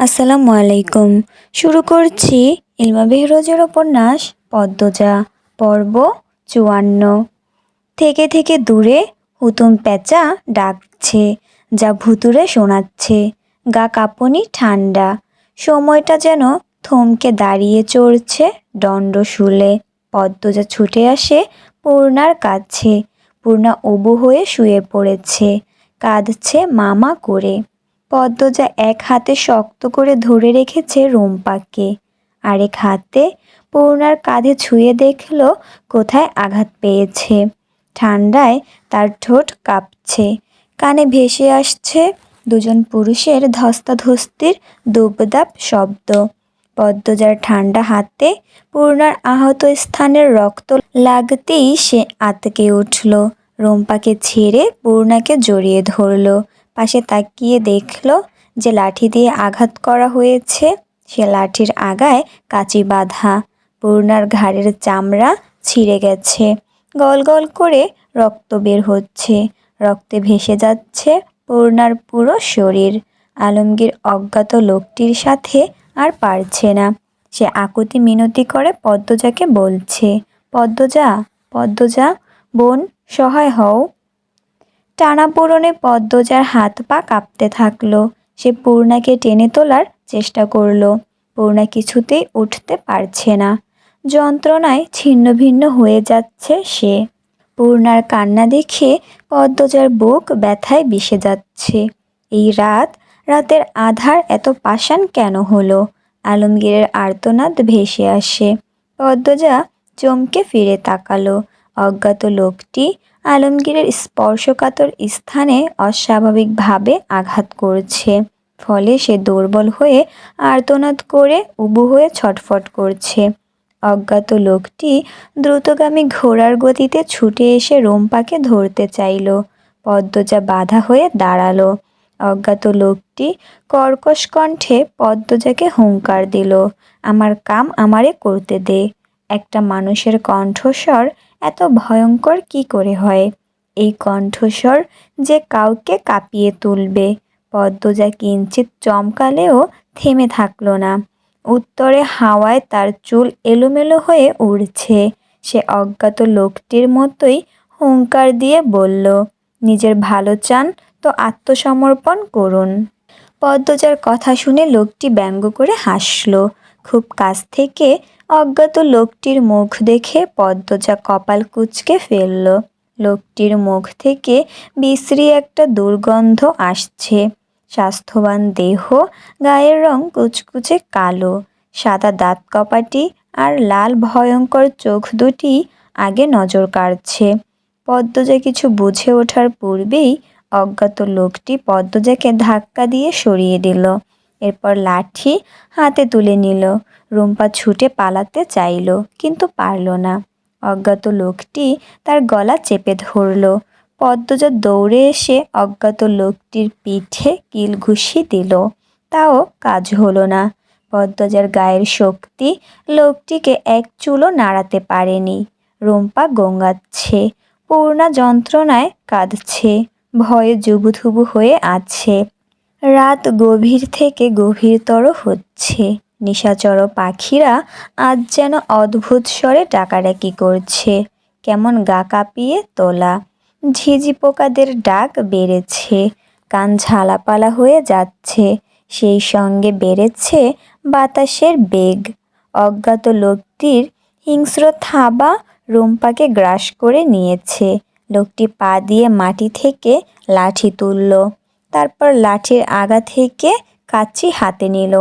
আসসালামু আলাইকুম। শুরু করছি ইলমা বেহরোজের উপন্যাস পদ্মজা, পর্ব চুয়ান্ন। থেকে থেকে দূরে হুতুম প্যাঁচা ডাকছে, যা ভুতুরে শোনাচ্ছে, গা কাঁপুনি ঠান্ডা। সময়টা যেন থমকে দাঁড়িয়ে চড়ছে দণ্ড শুলে। পদ্মজা ছুটে আসে পূর্ণার কাছে, পূর্ণা অবু হয়ে শুয়ে পড়েছে, কাঁদছে মামা করে। পদ্মজা এক হাতে শক্ত করে ধরে রেখেছে রুম্পাকে আরেক হাতে পূর্ণার কাঁধে ছুঁয়ে দেখল কোথায় আঘাত পেয়েছে। ঠান্ডায় তার ঠোঁট কাঁপছে। কানে ভেসে আসছে দুজন পুরুষের ধস্তাধস্তির দুবদাপ শব্দ। পদ্মজার ঠান্ডা হাতে পূর্ণার আহত স্থানের রক্ত লাগতেই সে আতকে উঠল। রোম্পাকে ছেড়ে পূর্ণাকে জড়িয়ে ধরল। পাশে তাকিয়ে দেখল যে লাঠি দিয়ে আঘাত করা হয়েছে। সে লাঠির আগায় কাঁচি বাঁধা পূর্ণার ঘাড়ের চামড়া ছিঁড়ে গেছে। গল গল করে রক্ত বের হচ্ছে। রক্তে ভেসে যাচ্ছে পূর্ণার পুরো শরীর। আলমগীর অজ্ঞাত লোকটির সাথে আর পারছে না। সে আকুতি মিনতি করে পদ্মজাকে বলছে, পদ্মজা পদ্মজা, বোন, সহায় হও। টানাপোড়নে পদ্মজার হাত পা কাঁপতে থাকল। সে পূর্ণাকে টেনে তোলার চেষ্টা করল। পূর্ণা কিছুতেই উঠতে পারছে না। যন্ত্রণায় ছিন্ন ভিন্ন হয়ে যাচ্ছে সে। পূর্ণার কান্না দেখে পদ্মজার বুক ব্যথায় বিষে যাচ্ছে। এই রাত, রাতের আধার এত পাষাণ কেন হলো? আলমগীরের আর্তনাদ ভেসে আসে। পদ্মজা চমকে ফিরে তাকালো। অজ্ঞাত লোকটি আলমগীরের স্পর্শকাতর স্থানে অস্বাভাবিকভাবে আঘাত করছে। ফলে সে দুর্বল হয়ে আর্তনাদ করে উবু হয়ে ছটফট করছে। অজ্ঞাত লোকটি দ্রুতগামী ঘোড়ার গতিতে ছুটে এসে রোম্পাকে ধরতে চাইল। পদ্মজা বাধা হয়ে দাঁড়াল। অজ্ঞাত লোকটি কর্কশ কণ্ঠে পদ্মজাকে হুঙ্কার দিল, আমার কাম আমারে করতে দে। একটা মানুষের কণ্ঠস্বর এত ভয়ঙ্কর কি করে হয়? এই কণ্ঠস্বর যে কাউকে কাঁপিয়ে তুলবে, পদ্মজা কিঞ্চিত চমকালেও থেমে থাকল না। উত্তরে হাওয়ায় তার চুল এলোমেলো হয়ে উড়ছে। সে অজ্ঞাত লোকটির মতোই হুঙ্কার দিয়ে বলল, নিজের ভালো চান তো আত্মসমর্পণ করুন। পদ্মজার কথা শুনে লোকটি ব্যঙ্গ করে হাসল। খুব কাছ থেকে অজ্ঞাত লোকটির মুখ দেখে পদ্মজা কপাল কুচকে ফেলল। লোকটির মুখ থেকে বিশ্রী একটা দুর্গন্ধ আসছে। স্বাস্থ্যবান দেহ, গায়ের রং কুচকুচে কালো, সাদা দাঁত কপাটি আর লাল ভয়ঙ্কর চোখ দুটি আগে নজর কাড়ছে। পদ্মজা কিছু বুঝে ওঠার পূর্বেই অজ্ঞাত লোকটি পদ্মজাকে ধাক্কা দিয়ে সরিয়ে দিল। এরপর লাঠি হাতে তুলে নিল। রুম্পা ছুটে পালাতে চাইল, কিন্তু পারল না। অজ্ঞাত লোকটি তার গলা চেপে ধরল। পদ্মজা দৌড়ে এসে অজ্ঞাত লোকটির পিঠে কিল ঘুষি দিল। তাও কাজ হলো না। পদ্মজার গায়ের শক্তি লোকটিকে এক চুলো নাড়াতে পারেনি। রুম্পা গঙ্গাচ্ছে, পূর্ণা যন্ত্রণায় কাঁদছে, ভয়ে জুবুথুবু হয়ে আছে। রাত গভীর থেকে গভীরতর হচ্ছে। নিশাচর পাখিরা আজ যেন অদ্ভুত স্বরে ডাকাডাকি করছে। কেমন গা কাঁপিয়ে তোলা। ঝিঝি পোকাদের ডাক বেড়েছে। কান ঝালাপালা হয়ে যাচ্ছে। সেই সঙ্গে বেড়েছে বাতাসের বেগ। অজ্ঞাত লোকটির হিংস্র থাবা রুম্পাকে গ্রাস করে নিয়েছে। লোকটি পা দিয়ে মাটি থেকে লাঠি তুলল। তারপর লাঠির আগা থেকে কাচি হাতে নিল।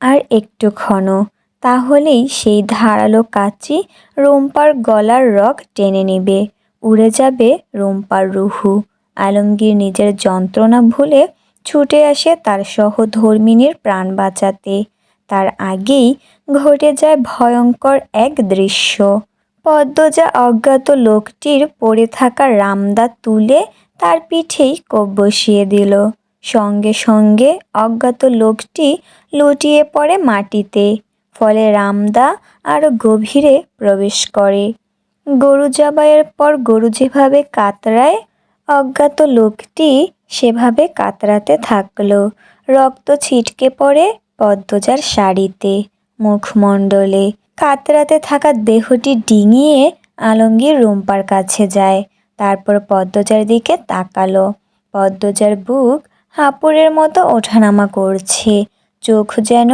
আর একটু ক্ষণ, তাহলেই সেই ধারালো কাচি রুম্পার গলার রগ টেনে নেবে। উড়ে যাবে রুম্পার রুহু। আলমগীর নিজের যন্ত্রণা ভুলে ছুটে আসে তার সহধর্মিনীর প্রাণ বাঁচাতে। তার আগেই ঘটে যায় ভয়ঙ্কর এক দৃশ্য। পদ্মজা অজ্ঞাত লোকটির পড়ে থাকা রামদা তুলে তার পিঠেই কোপ বসিয়ে দিল। সঙ্গে সঙ্গে অজ্ঞাত লোকটি লুটিয়ে পড়ে মাটিতে। ফলে রামদা আরও গভীরে প্রবেশ করে। গরু জবাইয়ের পর গরু যেভাবে কাতরায়, অজ্ঞাত লোকটি সেভাবে কাতরাতে থাকল। রক্ত ছিটকে পড়ে পদ্মজার শাড়িতে, মুখমণ্ডলে। কাতরাতে থাকা দেহটি ডিঙিয়ে আলমগীর রুম্পার কাছে যায়। তারপর পদ্মজার দিকে তাকালো। পদ্মজার বুক হাঁপুড়ের মতো ওঠানামা করছে। চোখ যেন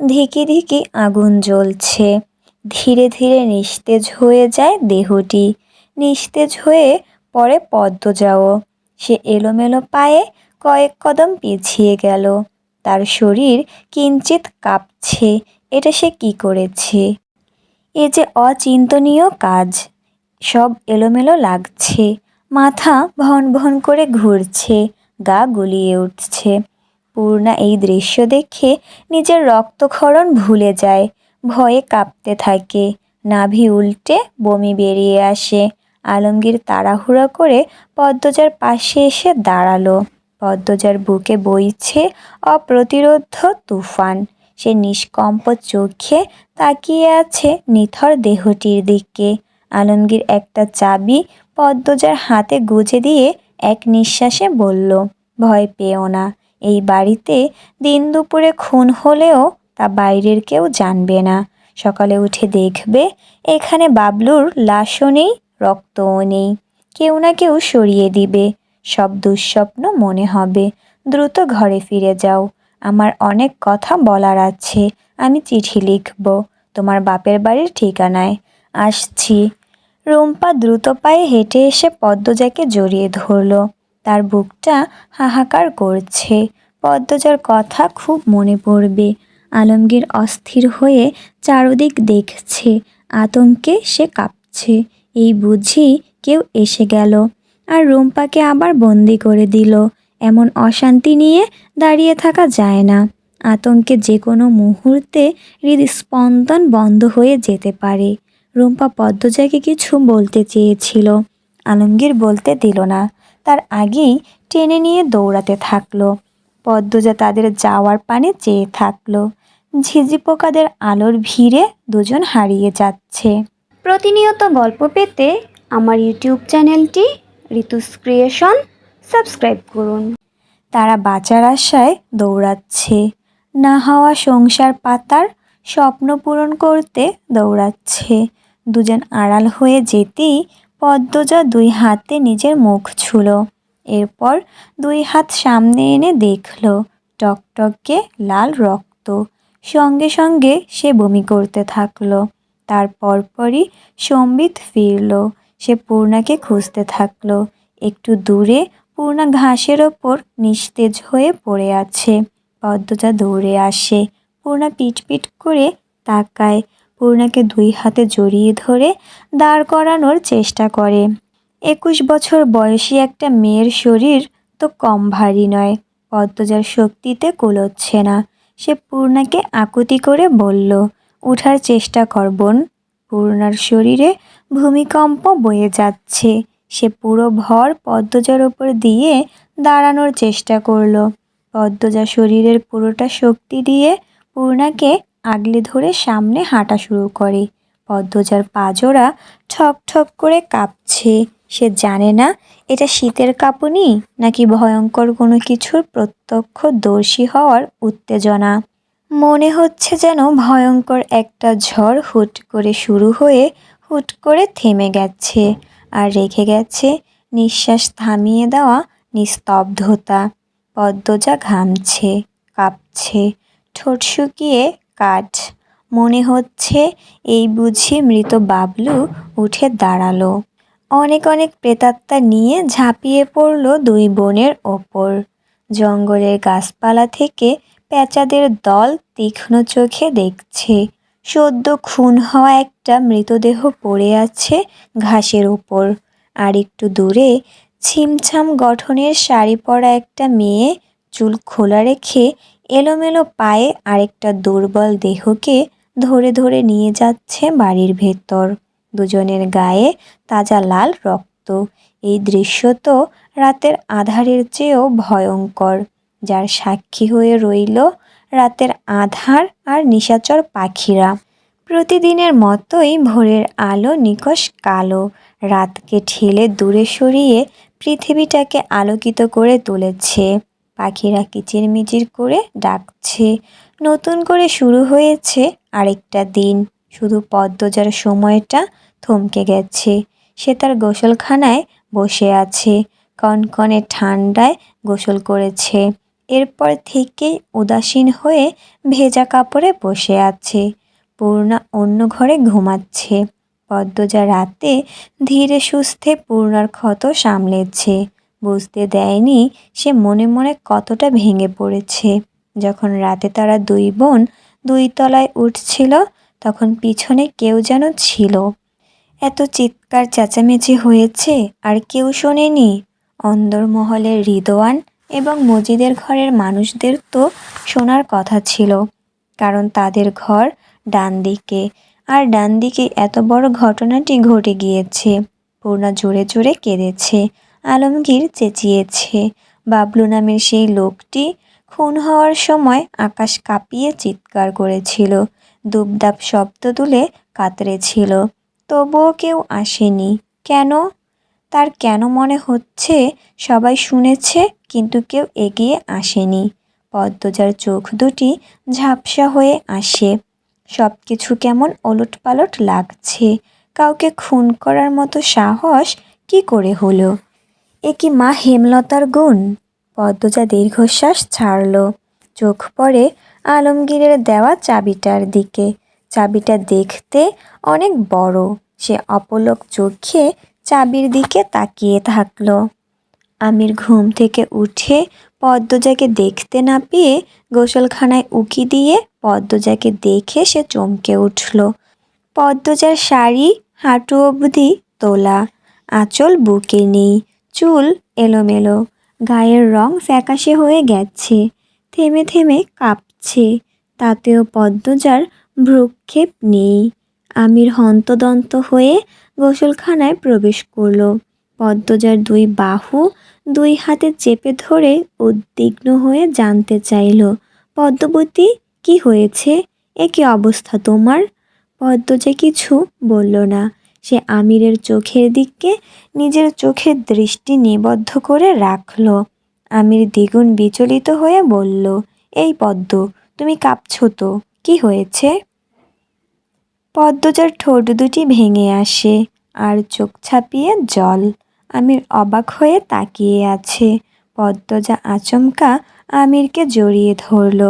ধিকি ধিকি আগুন জ্বলছে। ধীরে ধীরে নিস্তেজ হয়ে যায় দেহটি। নিস্তেজ হয়ে পড়ে পদ্মজাও। সে এলোমেলো পায়ে কয়েক কদম পিছিয়ে গেল। তার শরীর কিঞ্চিত কাঁপছে। এটা সে কি করেছে? এ যে অচিন্তনীয় কাজ। সব এলোমেলো লাগছে। মাথা ভন ভন করে ঘুরছে, গা গুলিয়ে উঠছে। পূর্ণা এই দৃশ্য দেখে নিজের রক্তক্ষরণ ভুলে যায়। ভয়ে কাঁপতে থাকে। নাভি উল্টে বমি বেরিয়ে আসে। আলমগীর তাড়াহুড়া করে পদ্মজার পাশে এসে দাঁড়াল। পদ্মজার বুকে বইছে অপ্রতিরোধ তুফান। সে নিষ্কম্প চোখে তাকিয়ে আছে নিথর দেহটির দিকে। আলমগীর একটা চাবি পদ্মজার হাতে গুজে দিয়ে এক নিঃশ্বাসে বলল, ভয় পেও না, এই বাড়িতে দিন দুপুরে খুন হলেও তা বাইরের কেউ জানবে না। সকালে উঠে দেখবে এখানে বাবলুর লাশও নেই, রক্তও নেই। কেউ না কেউ সরিয়ে দিবে। সব দুঃস্বপ্ন মনে হবে। দ্রুত ঘরে ফিরে যাও। আমার অনেক কথা বলার আছে। আমি চিঠি লিখব। তোমার বাপের বাড়ির ঠিকানায়। আসছি। রুম্পা দ্রুত পায়ে হেঁটে এসে পদ্মজাকে জড়িয়ে ধরল। তার বুকটা হাহাকার করছে। পদ্মজার কথা খুব মনে পড়বে। আলমগীর অস্থির হয়ে চারদিক দেখছে। আতঙ্কে সে কাঁপছে। এই বুঝি কেউ এসে গেল আর রুম্পাকে আবার বন্দি করে দিল। এমন অশান্তি নিয়ে দাঁড়িয়ে থাকা যায় না। আতঙ্কে যে কোনো মুহূর্তে হৃদস্পন্দন বন্ধ হয়ে যেতে পারে। রুম্পা পদ্মজাকে কিছু বলতে চেয়েছিল। আলমগীর বলতে দিল না। তার আগেই টেনে নিয়ে দৌড়াতে থাকল। পদ্মজা তাদের যাওয়ার পানে চেয়ে থাকল। ঝিঝি পোকাদের আলোর ভিড়ে দুজন হারিয়ে যাচ্ছে। প্রতিনিয়ত গল্প পেতে আমার ইউটিউব চ্যানেলটি ঋতুস ক্রিয়েশন সাবস্ক্রাইব করুন। তারা বাঁচার আশায় দৌড়াচ্ছে। না হওয়া সংসার পাতার স্বপ্ন পূরণ করতে দৌড়াচ্ছে। দুজন আড়াল হয়ে যেতেই পদ্মজা দুই হাতে নিজের মুখ ছুল। এরপর দুই হাত সামনে এনে দেখল, টকটকে লাল রক্ত। সঙ্গে সঙ্গে সে বমি করতে থাকল। তার পরপরই সম্বিত ফিরল। সে পূর্ণাকে খুঁজতে থাকল। একটু দূরে পূর্ণা ঘাসের ওপর নিস্তেজ হয়ে পড়ে আছে। পদ্মজা দৌড়ে আসে। পূর্ণা পিটপিট করে তাকায়। পূর্ণাকে দুই হাতে জড়িয়ে ধরে দাঁড় করানোর চেষ্টা করে। একুশ বছর বয়সী একটা মেয়ের শরীর তো কম ভারী নয়, পদ্মজার শক্তিতে কুলোচ্ছে না। সে পূর্ণাকে আকুতি করে বলল, উঠার চেষ্টা কর বোন, পূর্ণার শরীরে ভূমিকম্প বয়ে যাচ্ছে সে পুরো ভর পদ্মজার ওপর দিয়ে দাঁড়ানোর চেষ্টা করল। পদ্মজা শরীরের পুরোটা শক্তি দিয়ে পূর্ণাকে আগলে ধরে সামনে হাঁটা শুরু করে। পদ্মজার পাজোড়া ঠক ঠক করে কাঁপছে। সে জানে না, এটা শীতের কাঁপুনি নাকি ভয়ঙ্কর কোনো কিছুর প্রত্যক্ষদর্শী হওয়ার উত্তেজনা? মনে হচ্ছে যেন ভয়ঙ্কর একটা ঝড় হুট করে শুরু হয়ে হুট করে থেমে গেছে আর রেখে গেছে নিঃশ্বাস থামিয়ে দেওয়া নিস্তব্ধতা। পদ্মজা ঘামছে, কাঁপছে, ঠোঁট শুকিয়ে কাঠ। মনে হচ্ছে এই বুঝি মৃত বাবলু উঠে দাঁড়াল। অনেক অনেক প্রেতাত্মা নিয়ে ঝাঁপিয়ে পড়ল দুই বোনের ওপর। জঙ্গলের গাছপালা থেকে প্যাঁচাদের দল তীক্ষ্ণ চোখে দেখছে। সদ্য খুন হওয়া একটা মৃতদেহ পড়ে আছে ঘাসের উপর। আর একটু দূরে ছিমছাম গঠনের শাড়ি পরা একটা মেয়ে চুল খোলা রেখে এলোমেলো পায়ে আরেকটা দুর্বল দেহকে ধরে ধরে নিয়ে যাচ্ছে বাড়ির ভেতর। দুজনের গায়ে তাজা লাল রক্ত। এই দৃশ্য তো রাতের আধারের চেয়েও ভয়ঙ্কর। যার সাক্ষী হয়ে রইল রাতের আধার আর নিশাচর পাখিরা। প্রতিদিনের মতোই ভোরের আলো নিকষ কালো। রাতকে ঠেলে দূরে সরিয়ে পৃথিবীটাকে আলোকিত করে তুলেছে। পাখিরা কিচিরমিচির করে ডাকছে। নতুন করে শুরু হয়েছে আরেকটা দিন। শুধু পদ্মজার সময়টা থমকে গেছে। সে তার গোসলখানায় বসে আছে। কনকনে ঠান্ডায় গোসল করেছে। এরপর থেকেই উদাসীন হয়ে ভেজা কাপড়ে বসে আছে। পূর্ণা অন্য ঘরে ঘুমাচ্ছে। পদ্মজা রাতে ধীরে সুস্থে পূর্ণার ক্ষত সামলেছে। বুঝতে দেয়নি সে মনে মনে কতটা ভেঙে পড়েছে। যখন রাতে তারা দুই বোন দুই তলায় উঠছিল, তখন পিছনে কেউ যেন ছিল। এত চিৎকার চেঁচামেচি হয়েছে, আর কেউ শোনেনি। অন্দরমহলের হৃদওয়ান এবং মজিদের ঘরের মানুষদের তো শোনার কথা ছিল, কারণ তাদের ঘর ডান দিকে আর ডান দিকে এত বড় ঘটনাটি ঘটে গিয়েছে পূর্ণা জোরে জোরে কেঁদেছে। আলমগীর চেঁচিয়েছে। বাবলু নামের সেই লোকটি খুন হওয়ার সময় আকাশ কাঁপিয়ে চিৎকার করেছিল। দুবদাব শব্দ তুলে কাতরেছিল। তবুও কেউ আসেনি। কেন? তার কেন মনে হচ্ছে সবাই শুনেছে কিন্তু কেউ এগিয়ে আসেনি। পদ্মজার চোখ দুটি ঝাপসা হয়ে আসে। সব কিছু কেমন ওলটপালট লাগছে। কাউকে খুন করার মতো সাহস কি করে হলো? এ কি মা হেমলতার গুণ? পদ্মজা দীর্ঘশ্বাস ছাড়ল। চোখ পড়ে আলমগীরের দেওয়া চাবিটার দিকে। চাবিটা দেখতে অনেক বড়। সে অপলক চোখে চাবির দিকে তাকিয়ে থাকল। আমির ঘুম থেকে উঠে পদ্মজাকে দেখতে না পেয়ে গোসলখানায় উকি দিয়ে পদ্মজাকে দেখে সে চমকে উঠল। পদ্মজার শাড়ি হাঁটু অবধি তোলা। আঁচল বুকে নেই। চুল এলোমেলো, গায়ের রং ফ্যাকাশে হয়ে গেছে, থেমে থেমে কাঁপছে, তাতেও পদ্মজার ভ্রুক্ষেপ নেই। আমির হন্তদন্ত হয়ে গোসলখানায় প্রবেশ করল। পদ্মজার দুই বাহু দুই হাতে চেপে ধরে উদ্বিগ্ন হয়ে জানতে চাইল, পদ্মবতী, কি হয়েছে? এ কি অবস্থা তোমার? পদ্মজা কিছু বলল না। সে আমিরের চোখের দিকে নিজের চোখের দৃষ্টি নিবদ্ধ করে রাখল। আমির দ্বিগুণ বিচলিত হয়ে বলল, এই পদ্ম, তুমি কাঁপছো তো, কি হয়েছে? পদ্মজার ঠোঁট দুটি ভেঙে আসে আর চোখ ছাপিয়ে জল। আমির অবাক হয়ে তাকিয়ে আছে। পদ্মজা আচমকা আমিরকে জড়িয়ে ধরল।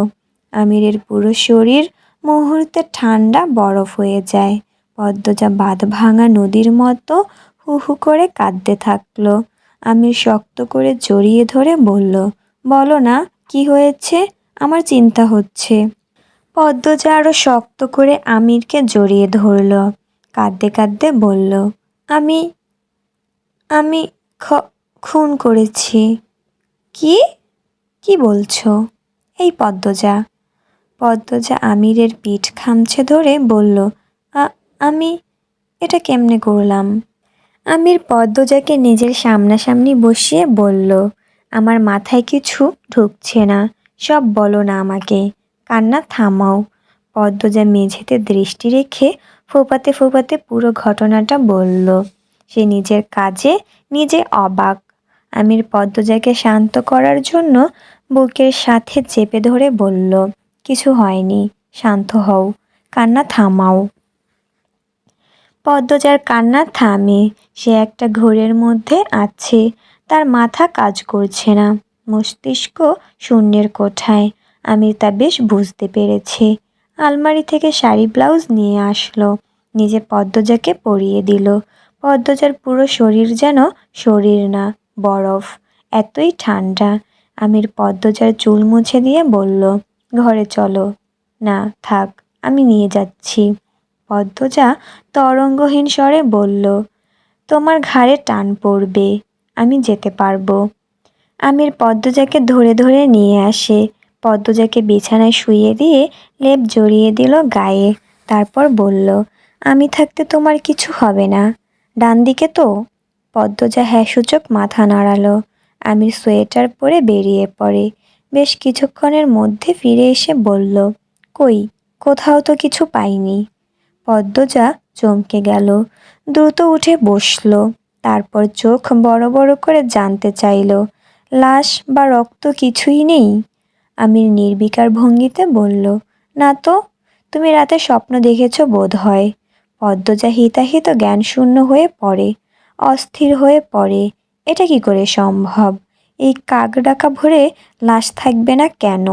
আমিরের পুরো শরীর মুহূর্তে ঠান্ডা বরফ হয়ে যায়। পদ্মজা বাঁধ ভাঙা নদীর মতো হু হু করে কাঁদতে থাকল। আমির শক্ত করে জড়িয়ে ধরে বলল, বলো না, কি হয়েছে? আমার চিন্তা হচ্ছে। পদ্মজা আরও শক্ত করে আমিরকে জড়িয়ে ধরল। কাঁদতে কাঁদতে বলল, আমি আমি খ, খুন করেছি। কি? কি বলছো? এই পদ্মজা। পদ্মজা আমিরের পিঠ খামছে ধরে বলল "আ- আমি এটা কেমনে করলাম? আমির পদ্মজাকে নিজের সামনাসামনি বসিয়ে বলল, আমার মাথায় কিছু ঢুকছে না, সব বলো না আমাকে। কান্না থামাও। পদ্মজা মেঝেতে দৃষ্টি রেখে ফোপাতে ফোপাতে পুরো ঘটনাটা বলল, সে নিজের কাজে নিজে অবাক। আমির পদ্মজাকে শান্ত করার জন্য বুকের সাথে চেপে ধরে বলল, কিছু হয়নি, শান্ত হও, কান্না থামাও। পদ্মজার কান্না থামে। সে একটা ঘোরের মধ্যে আছে। তার মাথা কাজ করছে না। মস্তিষ্ক শূন্যের কোঠায়। আমি তা বেশ বুঝতে পেরেছি। আলমারি থেকে শাড়ি, ব্লাউজ নিয়ে আসলো। নিজে পদ্মজাকে পরিয়ে দিল। পদ্মজার পুরো শরীর যেন শরীর না, বরফ। এতই ঠান্ডা। আমির পদ্মজার চুল মুছে দিয়ে বলল, ঘরে চলো। না, থাক, আমি নিয়ে যাচ্ছি। পদ্মজা তরঙ্গহীন স্বরে বলল, তোমার ঘাড়ে টান পড়বে, আমি যেতে পারব। আমির পদ্মজাকে ধরে ধরে নিয়ে আসে। পদ্মজাকে বিছানায় শুইয়ে দিয়ে লেপ জড়িয়ে দিল গায়ে। তারপর বলল, আমি থাকতে তোমার কিছু হবে না। ডান দিকে তো? পদ্মজা হ্যাঁ সূচক মাথা নাড়ালো। আমির সোয়েটার পরে বেরিয়ে পড়ে। বেশ কিছুক্ষণের মধ্যে ফিরে এসে বলল, কই, কোথাও তো কিছু পাইনি। পদ্মজা চমকে গেল। দ্রুত উঠে বসল। তারপর চোখ বড় বড় করে জানতে চাইল, লাশ বা রক্ত কিছুই নেই? আমির নির্বিকার ভঙ্গিতে বলল, না তো, তুমি রাতে স্বপ্ন দেখেছ বোধ হয়। পদ্মজা হিতাহিত জ্ঞান শূন্য হয়ে পড়ে, অস্থির হয়ে পড়ে। এটা কি করে সম্ভব? এই কাক ডাকা ভরে লাশ থাকবে না কেন?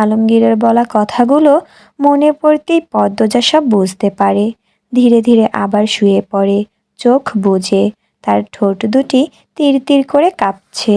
আলমগীরের বলা কথাগুলো মনে পড়তেই পদ্মজা সব বুঝতে পারে। ধীরে ধীরে আবার শুয়ে পড়ে, চোখ বুঝে তার ঠোঁট দুটি তির তীর করে কাঁপছে।